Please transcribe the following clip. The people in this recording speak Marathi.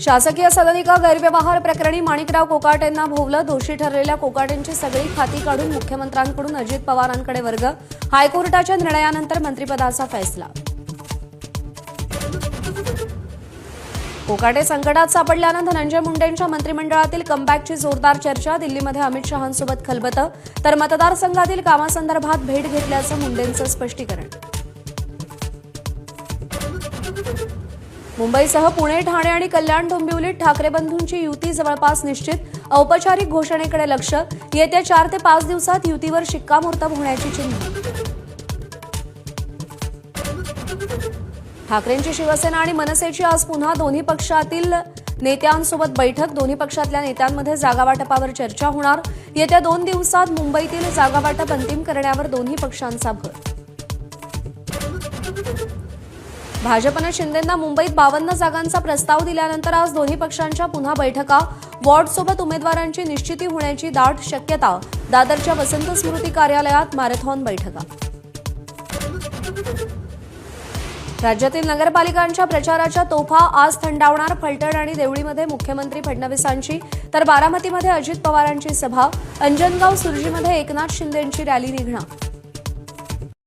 शासकीय सदनिका गैरव्यवहार प्रकरणी माणिकराव कोकाटेंना भोवलं दोषी ठरलेल्या कोकाटेंची सगळी खाती काढून मुख्यमंत्र्यांकडून अजित पवारांकडे वर्ग. हायकोर्टाच्या निर्णयानंतर मंत्रिपदाचा फैसला. कोकाटे संकटात सापडल्यानं धनंजय मुंडेंच्या मंत्रिमंडळातील कमबॅकची जोरदार चर्चा दिल्लीमध्ये अमित शहांसोबत खलबतं तर मतदारसंघातील कामासंदर्भात भेट घेतल्याचं मुंडेंचं स्पष्टीकरण. मुंबईसह पुणे ठाणे आणि कल्याण डोंबिवलीत ठाकरे बंधूंची युती जवळपास निश्चित. औपचारिक घोषणेकडे लक्ष. येत्या चार ते पाच दिवसात युतीवर शिक्कामोर्तब होण्याची चिन्ह. ठाकरेंची शिवसेना आणि मनसेची आज पुन्हा दोन्ही पक्षातील नेत्यांसोबत बैठक. दोन्ही पक्षातल्या नेत्यांमध्ये जागावाटपावर चर्चा होणार. येत्या दोन दिवसात मुंबईतील जागावाटप अंतिम करण्यावर दोन्ही पक्षांचा भर. भाजपनं शिंदेंना मुंबईत बावन्न जागांचा प्रस्ताव दिल्यानंतर आज दोन्ही पक्षांच्या पुन्हा बैठका वॉर्डसोबत उमेदवारांची निश्चिती होण्याची दाट शक्यता दादरच्या वसंत स्मृती कार्यालयात मॅरेथॉन बैठका. राज्यातील नगरपालिकांच्या प्रचाराच्या तोफा आज थंडावणार फलटण आणि देवळीमध्ये मुख्यमंत्री फडणवीसांची तर बारामतीमध्ये अजित पवारांची सभा अंजनगाव सुरजीमध्ये एकनाथ शिंदेंची रॅली निघणार.